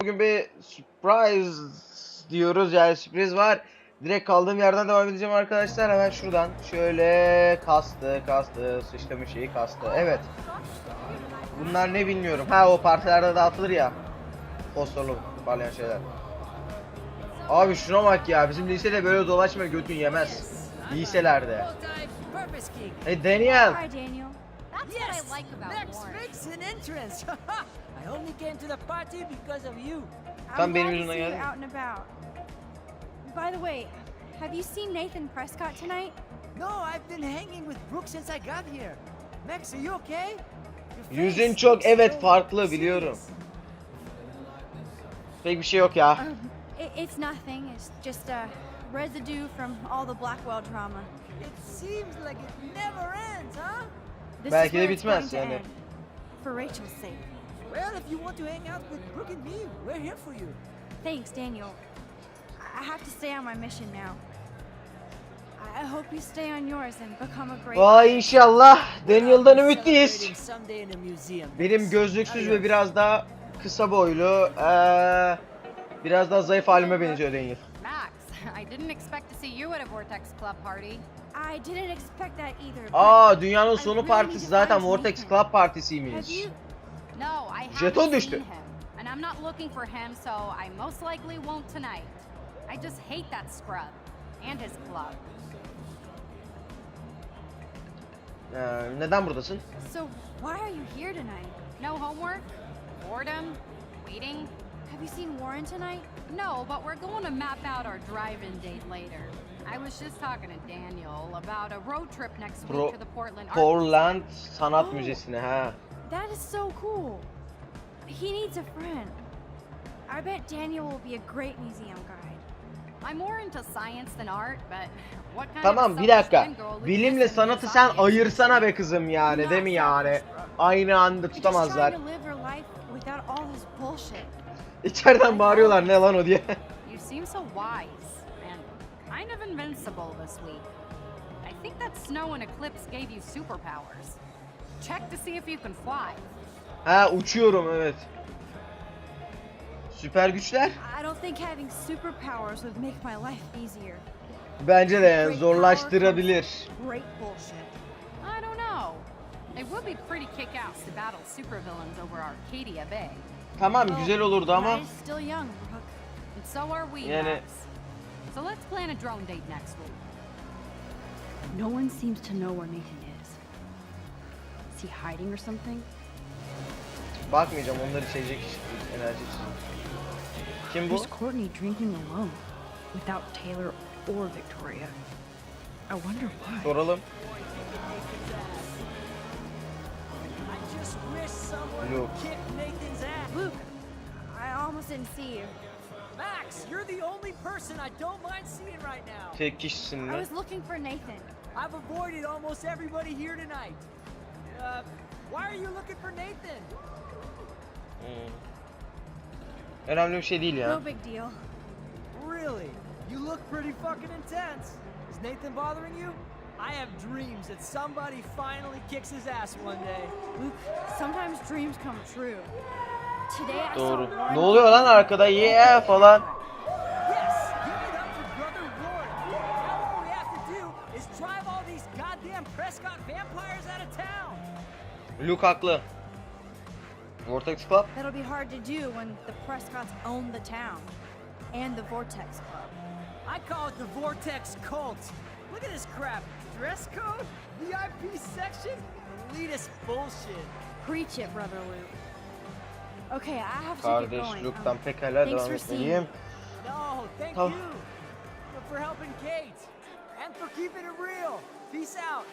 Bugün bir surprise diyoruz yani sürpriz var. Direkt kaldığım yerden devam edeceğim arkadaşlar. Hemen şuradan şöyle kastı, kastı, sıçtı şeyi kastı. Evet. Bunlar ne bilmiyorum. Ha o partilerde dağıtılır ya. Fosforlu parlayan şeyler. Abi şuna bak ya. Bizim lisede böyle dolaşma götün yemez. Liselerde. Hey Daniel. Hi, Daniel. That's Yes, what I like about Max Warren. makes an entrance. I only came to the party because of you. Tam I'm benim yüzümden out and about. By the way, have you seen Nathan Prescott tonight? No, I've been hanging with Brooke since I got here. Max, are you okay? Your Yüzün face çok evet so farklı biliyorum. Pek bir şey yok ya. Um, it, it's nothing. It's just a residue from all the Blackwell drama. It seems like it never ends, huh? This Belki de bitmez yani. end. For Rachel's sake. Well, if you want to hang out with Brooke and me, we're here for you. Thanks, Daniel. I have to stay on my mission now. I hope you stay on yours and become a great. Vay inşallah. Daniel'dan ümitliyiz. Benim gözlüksüz ve biraz daha kısa boylu, eee, biraz daha zayıf halime benziyor Daniel. I didn't expect to see you at a Vortex Club party. I didn't expect that either. Aa dünyanın sonu partisi zaten Vortex. Club partisiymiş. No, I haven't Jeton seen düştü. him. And I'm not looking for him, so I most likely won't tonight. I just hate that scrub. And his club. Ee, neden buradasın? So why are you here tonight? No homework? Boredom? Waiting? You seen Warren tonight? No, but we're going to map out our drive-in date later. I was just talking to Daniel about a road trip next Pro- week to the Portland Art Portland Sanat Oh. Müzesi'ne ha. That is so cool. He needs a friend. I bet Daniel will be a great museum guide. I'm more into science than art, but what kind Tamam bir dakika. Bilimle sanatı sen ayırsana be kızım yani değil mi yani? Aynı anda tutamazlar. İçeriden bağırıyorlar ne lan o diye. You seem so wise and kind of invincible this week. I think that snow and eclipse gave you superpowers. Check to see if you can fly. Ha uçuyorum evet. Süper güçler? I don't think having superpowers would make my life easier. Bence de yani zorlaştırabilir. Great bullshit. I don't know. It would be pretty kick-ass to battle supervillains over Arcadia Bay. Tamam güzel olurdu ama Yani-. So let's plan a drone date next week. No one seems to know where Nathan is. Is he hiding or something? bakmayacağım onları içecek enerji için. Kim bu? Where's Courtney drinking alone without Taylor or Victoria? I wonder why. Soralım. Luke. Would kick Nathan's ass. Luke, I almost didn't see you. Max, you're the only person I don't mind seeing right now. Tek kişisin I mi? was looking for Nathan. I've avoided almost everybody here tonight. Uh, why are you looking for Nathan? Hmm. Önemli bir şey değil ya. No big deal. Really? You look pretty fucking intense. Is Nathan bothering you? I have dreams that somebody finally kicks his ass one day. Luke, sometimes dreams come true. Today Doğru. Ne oluyor lan arkada? Yeah falan. Yes, give it up for brother Warren. Now all we have to do is drive all these goddamn Prescott vampires out of town. Luke haklı. Vortex Club? That'll be hard to do when the Prescotts own the town and the Vortex Club. I call it the Vortex Cult. Look at this crap. Dress code? VIP section? Elitist bullshit. Preach it, brother Luke. Um, pekala thanks devam for seeing etmeliyim. No, thank you. For helping Kate. And for keeping it real. Peace out.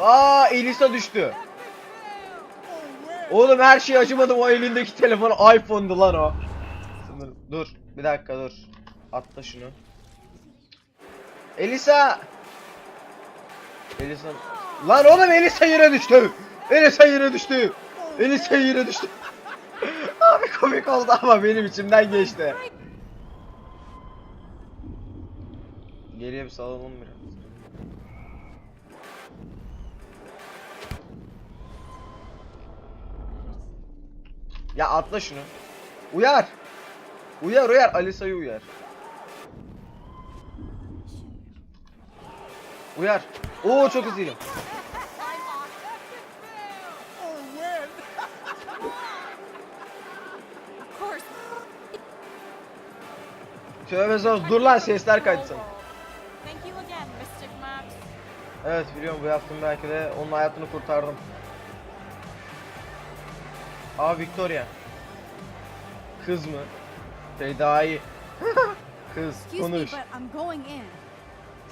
Aa Elisa düştü. Oğlum her şey acımadım o elindeki telefon iPhone'du lan o. Dur, dur bir dakika dur. Atla şunu. Elisa. Elisa. Lan oğlum Elisa yere düştü. Elisa yere düştü. Elisa yere düştü. Abi komik oldu ama benim içimden geçti. Geriye bir salalım biraz. Ya atla şunu. Uyar. Uyar uyar. Alisa'yı uyar. Uyar. Oo çok course. Tövbe zor. Dur lan sesler kaçsın. Evet biliyorum bu yaptım belki de onun hayatını kurtardım. Aa Victoria. Kız mı? Şey daha iyi. Kız konuş.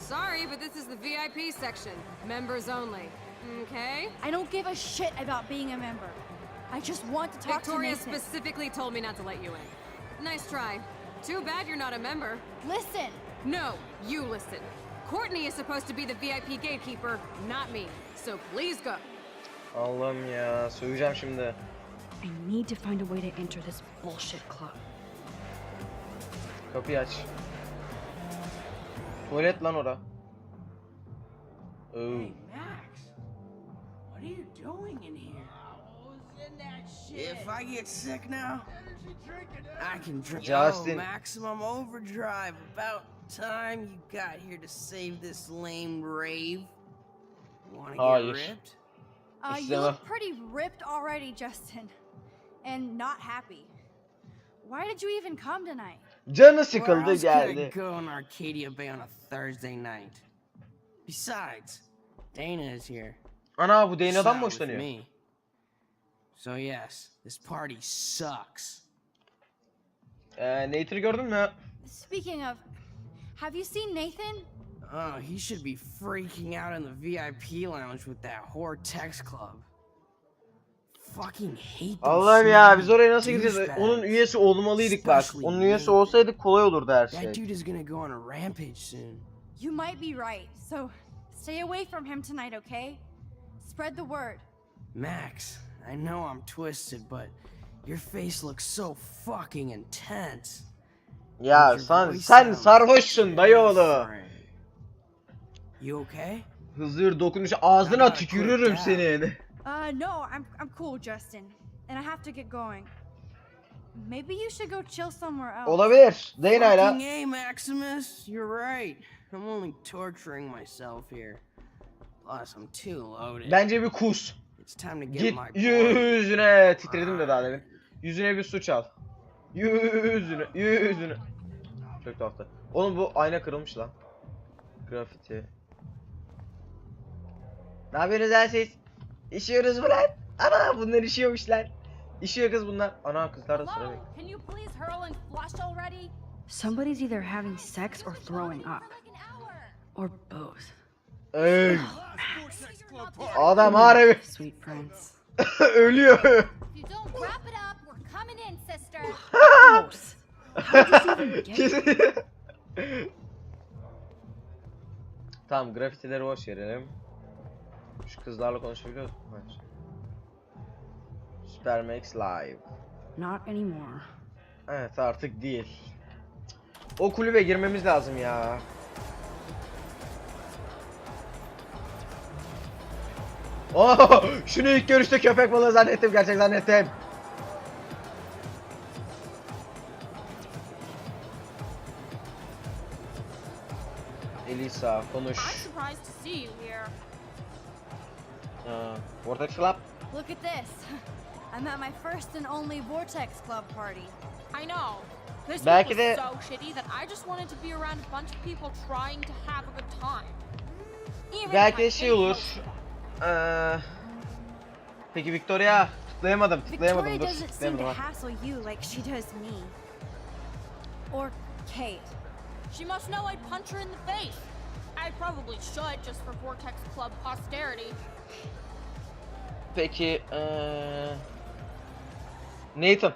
Sorry, but this is the VIP section. Members only. Okay? I don't give a shit about being a member. I just want to talk Victoria to Nathan. specifically told me not to let you in. Nice try. Too bad you're not a member. Listen, No, you listen. Courtney is supposed to be the VIP gatekeeper, not me. So please go. Allah'ım ya söyleyeceğim şimdi. I need to find a way to enter this bullshit club. Kapıyı aç. Tuvalet lan ora. Oo. Max, what are you doing in here? If I get sick now, I can drink. Justin. Oh, maximum overdrive. About time you got here to save this lame rave. Wanna Hayır. get ripped? uh, you look pretty ripped already, Justin, and not happy. Why did you even come tonight? Canı Where sıkıldı else could I geldi. go in Arcadia Bay on a Thursday night? Besides, Dana is here. Ana bu Dane'den mı Sat with hoşlanıyor? me. So yes, this party sucks. Ee, Nathan'ı gördün mü? Speaking of, have you seen Nathan? Oh, he should be freaking out in the VIP lounge with that whore text club. Fucking hate those Allah'ım ya biz oraya nasıl gideceğiz? Onun üyesi olmalıydık bak. Onun üyesi olsaydık kolay olurdu her That şey. dude is gonna go on a rampage soon. You might be right, so stay away from him tonight, okay? Spread the word. Max, I know I'm twisted, but your face looks so fucking intense. Ya sen sen sarhoşsun dayıoğlu. different. You okay? Hızlı bir dokunuş ağzına tükürürüm senin. Uh, no, I'm, I'm cool, Justin. And I have to get going. Maybe you should go chill somewhere else. Olabilir. Dane'ayla. Fucking A, Maximus. You're right. I'm only torturing myself here. Plus, I'm too loaded. Bence bir kus. It's time to get Git my yüzüne. Titredim de daha demin. Yüzüne bir su çal. Yüzüne, yüzüne. Çok tuhafta. Oğlum bu ayna kırılmış lan. Grafiti. Ne yapıyorsunuz lan siz? İşiyoruz mu lan? Ana bunlar işiyormuş lan. İşiyor kız bunlar. Ana kızlar da sıra bekliyor. Somebody's either having sex or throwing up. Or both. Ey, adam harbi Sweet prince. ölüyor. Tamam grafitileri boş verelim. Şu kızlarla konuşabiliyor musun? Hayır. Supermax Live. Not anymore. Evet artık değil. O kulübe girmemiz lazım ya. Oh, şunu ilk görüşte köpek balığı zannettim gerçek zannettim. Elisa konuş. Surprised to see you here. Aa, Vortex Club. Look at this. I'm at my first and only Vortex Club party. I know. This Back week in was it- so shitty that I just wanted to be around a bunch of people trying to have a good time. Even Belki if I de şey hate olur. most of them. Ee, peki Victoria tıklayamadım, tıklayamadım. Victoria Dur, doesn't seem tıklayamadım. to ha. hassle you like she does me. Or Kate. She must know I'd punch her in the face. I probably should just for Vortex Club posterity. Peki ee, Nathan.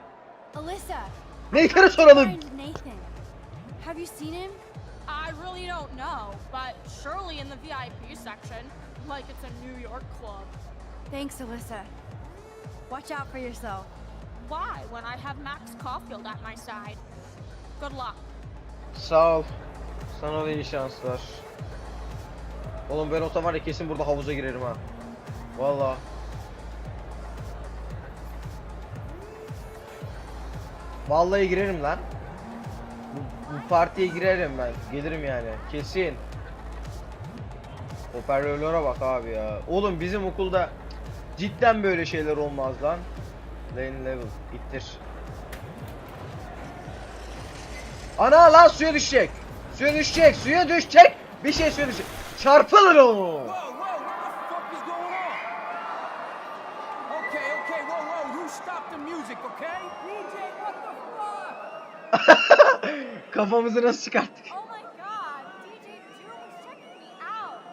Alyssa. Nathan'ı soralım. Nathan. Have you seen him? I really don't know, but surely in the VIP section, like it's a New York club. Thanks, Alyssa. Watch out for yourself. Why when I have Max Caulfield at my side? Good luck. Sağ ol. Sana da iyi şanslar. Oğlum ben olsam var ya kesin burada havuza girerim ha. Vallahi. Vallahi girerim lan. Bu, bu partiye girerim ben. Gelirim yani. Kesin. Hoparlörlere bak abi ya. Oğlum bizim okulda cidden böyle şeyler olmaz lan. Lane level. ittir. Ana lan suya düşecek. Suya düşecek. Suya düşecek. Bir şey suya düşecek. Çarpılır o. Whoa, whoa, what the fuck is going on? Okay, okay, whoa, whoa, you stop the music, okay? DJ, what the fuck? Kafamızı nasıl çıkarttık? Oh.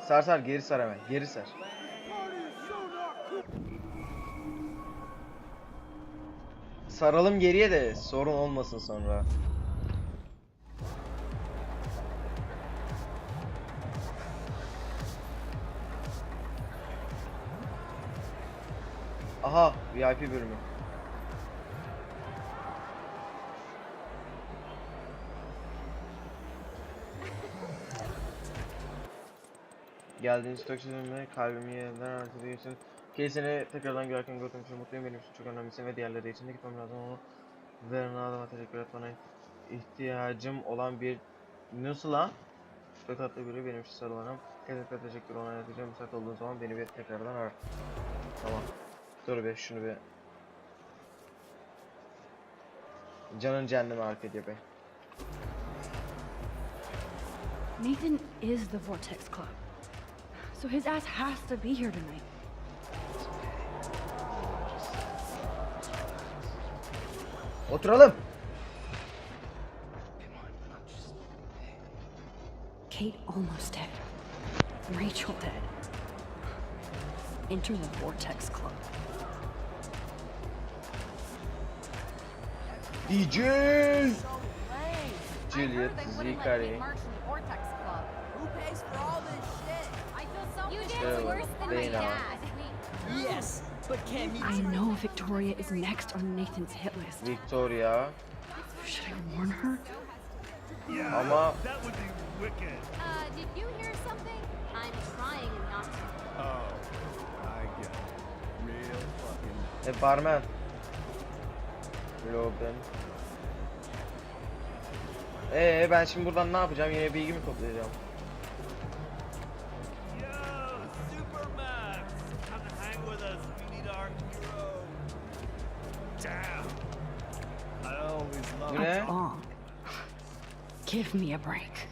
Sar sar geri sar hemen. Geri sar. Saralım geriye de sorun olmasın sonra. Aha VIP bölümü. Geldiğiniz takdirde kalbimi yerden artık geçin. Kesin'i tekrardan görürken gördüğüm için mutluyum benim için çok önemlisi ve diğerleri için de gitmem lazım ama Verna adama teşekkür et ihtiyacım olan bir nasıl lan? Çok tatlı biri benim için sarılanım. Kesinlikle teşekkür ona yapacağım. Müsait olduğun zaman beni bir tekrardan ara. Tamam. Dur bir şunu bir Canın cehenneme hareket ediyor be. Nathan is the Vortex Club. So his ass has to be here tonight. Oturalım. Kate almost dead. Rachel dead. Enter the Vortex Club. DJ Juliet Zicari. Worse than my Dana. dad. Yes, but can you I know Victoria is next on Nathan's hit list. Victoria. Should I warn her? Ama That would be wicked. Uh, did you hear something? I'm trying not to. Oh, I get it. Real fucking. e, barmen. Logan. Ee ben şimdi buradan ne yapacağım? Yine bilgi mi toplayacağım? Damn. I always love ne? That's. Give me a break.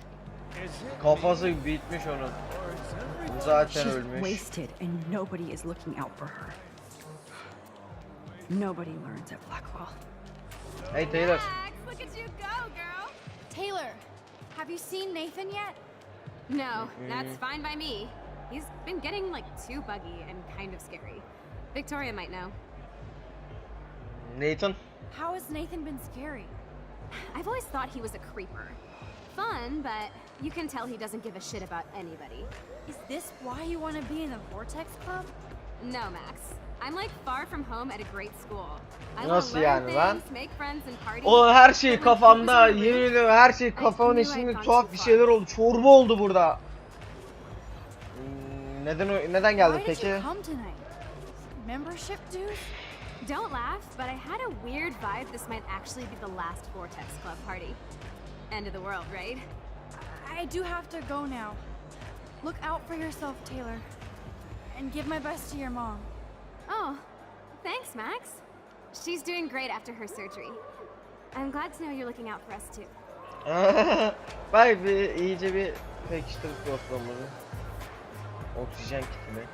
Is it Kafası bitmiş onun. or is everyone? Bu zaten She's ölmüş. wasted and nobody is looking out for her. Nobody learns at Blackwell. Hey Taylor. Max, look at you go, girl. Taylor, have you seen Nathan yet? No, mm-hmm. that's fine by me. He's been getting like too buggy and kind of scary. Victoria might know. Nathan. How has Nathan been scary? I've always thought he was a creeper. Fun, but you can tell he doesn't give a shit about anybody. Is this why you want to be in the Vortex Club? No, Max. I'm like far from home at a great school. I Nasıl yani lan? things, make friends and party. O her şey kafamda. Yemin ediyorum her şey kafamın içinde tuhaf bir şeyler oldu. Çorba oldu burada. Hmm, Neden neden did peki? Membership dues? Don't laugh, but I had a weird vibe this might actually be the last Vortex Club party. End of the world, right? I do have to go now. Look out for yourself, Taylor. And give my best to your mom. Oh, thanks, Max. She's doing great after her surgery. I'm glad to know you're looking out for us too. Vay bir iyice bir pekiştirdik dostluğumuzu. Oksijen kitini.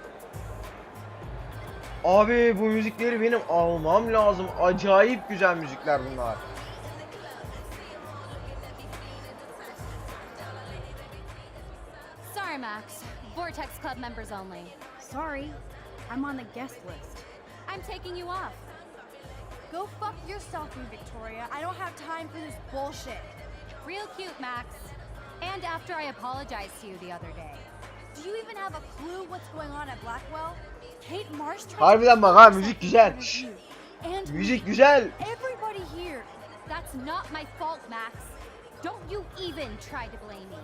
Abi bu müzikleri benim almam lazım. Acayip güzel müzikler bunlar. Sorry, Max. Vortex Club members only. Sorry, I'm on the guest list. I'm taking you off. Go fuck yourself, you Victoria. I don't have time for this bullshit. Real cute, Max. And after I apologized to you the other day. Do you even have a clue what's going on at Blackwell? Kate Marsh tried Harbiden to bak ha, force müzik güzel. Şşş. And Müzik güzel. everybody here. That's not my fault, Max. Don't you even try to blame me.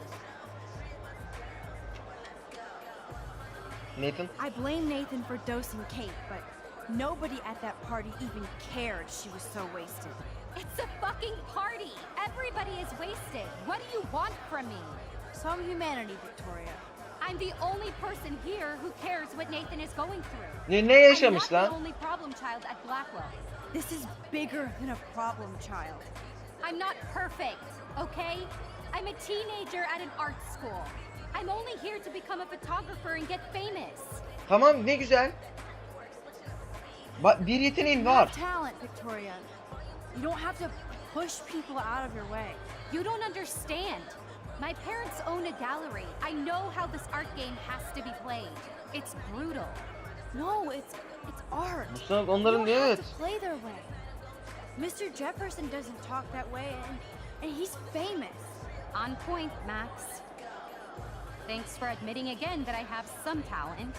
Nathan. I blame Nathan for dosing Kate, but nobody at that party even cared she was so wasted. It's a fucking party. Everybody is wasted. What do you want from me? Some humanity, Victoria. I'm the only person here who cares what Nathan is going through. Ne, ne I'm yaşamış not the only problem child at Blackwell. This is bigger than a problem child. I'm not perfect, okay? I'm a teenager at an art school. I'm only here to become a photographer and get famous. Tamam ne güzel. Bak bir yeteneğin You have var. talent, Victoria. You don't have to push people out of your way. You don't understand. My parents own a gallery. I know how this art game has to be played. It's brutal. No, it's it's art. Mustafa You onların have evet. to play their way. Mr. Jefferson doesn't talk that way, and and he's famous. On point, Max. Thanks for admitting again that I have some talent.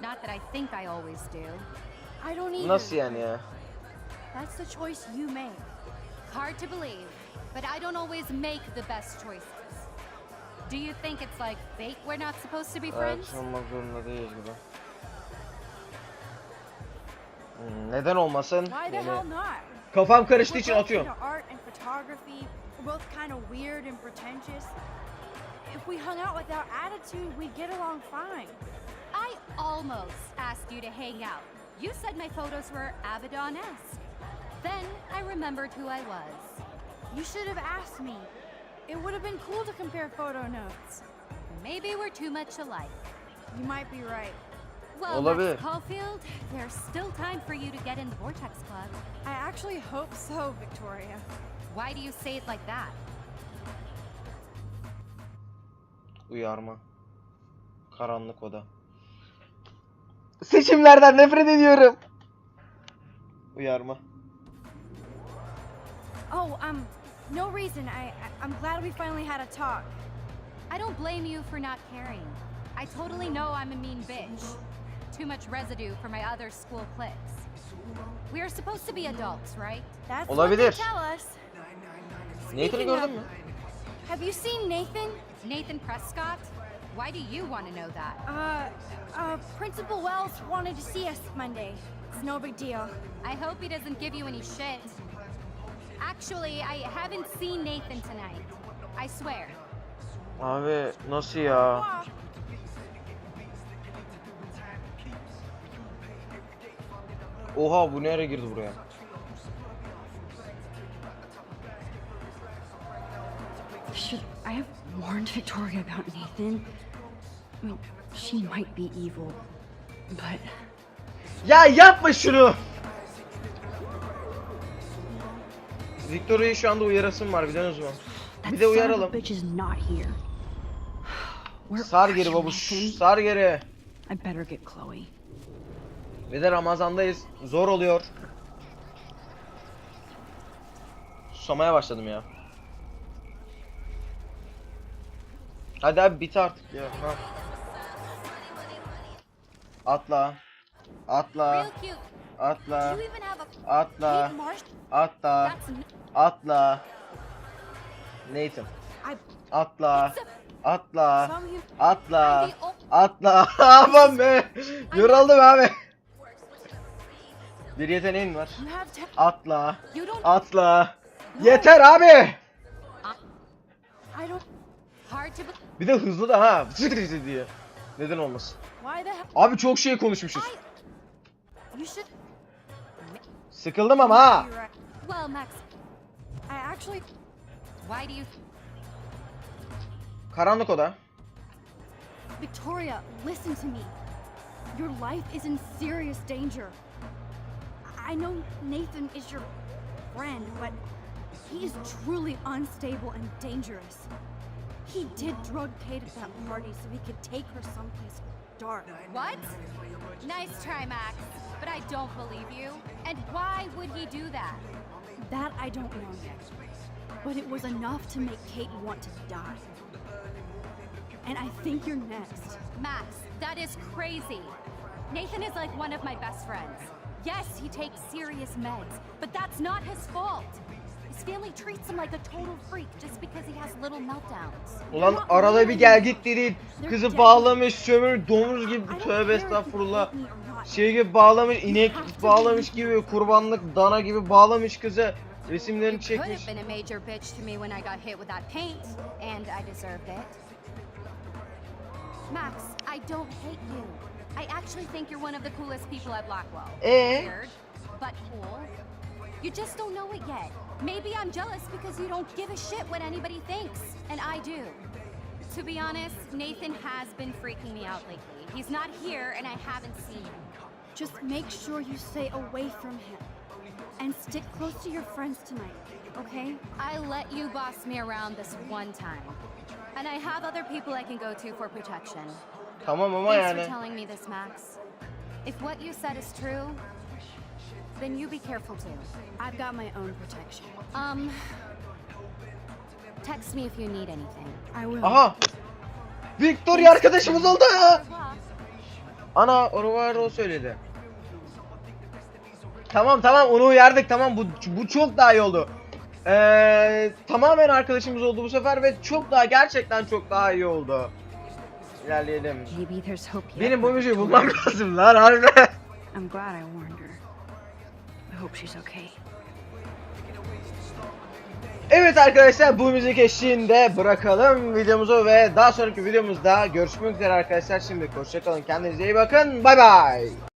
Not that I think I always do. I don't either. Nasıl yani ya? That's the choice you made. Hard to believe, but I don't always make the best choices. Do you think it's like fate we're not supposed to be friends? Evet olmak zorunda değil gibi. Hmm, neden olmasın? Why the Yani hell not? kafam karıştığı için We're both atıyorum. art and photography. We're both kind of weird and pretentious. If we hung out without attitude, we'd get along fine. I almost asked you to hang out. You said my photos were Abaddon-esque. Then I remembered who I was. You should have asked me. It would have been cool to compare photo notes. Maybe we're too much alike. You might be right. Well, Olabilir. Max Caulfield, there's still time for you to get in the Vortex Club. I actually hope so, Victoria. Why do you say it like that? Uyarma. Karanlık oda. Seçimlerden nefret ediyorum. Uyarma. Oh, um, no reason. I, I I'm glad we finally had a talk. I don't blame you for not caring. I totally know I'm a mean bitch. Too much residue for my other school cliques. We are supposed to be adults, right? That's what they tell us. Nathan'ı Speaking gördün mü? Have you seen Nathan? Nathan Prescott? Why do you want to know that? Uh, uh, Principal Wells wanted to see us Monday. It's no big deal. I hope he doesn't give you any shit. Actually, I haven't seen Nathan tonight. I swear. Abi nasıl ya? Oha bu nereye girdi buraya? Should I have warned Victoria about Nathan? I mean, she might be evil, but Ya yapma şunu. Victoria'yı şu anda uyarasım var biliyorsunuz mu? Bir de uyaralım. Sar geri babuş. Sar geri. Bir de Ramazan'dayız. Zor oluyor. Susamaya başladım ya. Hadi abi bit artık ya. Ha. Atla. Atla. Atla. Atla. Atla. Atla. Nathan. Atla. Atla. Atla. Atla. Aman be. Yoruldum abi. Bir yeteneğin var. Atla. Atla. Yeter abi. Bir de hızlı da ha. diye. Neden olmasın? Abi çok şey konuşmuşuz. Sıkıldım ama ha. You're right. Well, Max, I actually. why do you Karanlık oda. Victoria, listen to me. Your life is in serious danger. I know Nathan is your friend, but he is truly unstable and dangerous. He did drug Kate at that party so he could take her someplace dark. What? Nice try, Max, but I don't believe you. And why would he do that? That I don't know yet. But it was enough to make Kate want to die. And I think you're next. Max, that is crazy. Nathan is like one of my best friends. Yes, he takes serious meds, but that's not his fault. His family treats him like a total freak just because he has little meltdowns. Ulan arada bir gel git dedin. Kızı bağlamış, sömür, domuz gibi tövbe estağfurullah. Şey gibi bağlamış, inek bağlamış gibi, kurbanlık dana gibi bağlamış kızı. Resimlerini çekmiş. Max, I don't hate you. I actually think you're one of the coolest people at Blackwell. Ee? Weird, but cool. You just don't know it yet. Maybe I'm jealous because you don't give a shit what anybody thinks, and I do. To be honest, Nathan has been freaking me out lately. He's not here, and I haven't seen him. Just make sure you stay away from him. And stick close to your friends tonight, okay? I let you boss me around this one time. And I have other people I can go to for protection. Tamam ama Thanks yani. for telling me this, Max. If what you said is true, then you be careful too. I've got my own protection. Um, text me if you need anything. I will. Aha! Victoria arkadaşımız oldu. Ana onu var o söyledi. Tamam tamam onu uyardık tamam bu bu çok daha iyi oldu. Ee, tamamen arkadaşımız oldu bu sefer ve çok daha gerçekten çok daha iyi oldu. İlerleyelim. Maybe there's hope yet. Benim bu müziği bulmam lazım lan harbi. I'm glad I warned her. Evet arkadaşlar bu müzik eşliğinde bırakalım videomuzu ve daha sonraki videomuzda görüşmek üzere arkadaşlar. Şimdi hoşçakalın kendinize iyi bakın bay bay.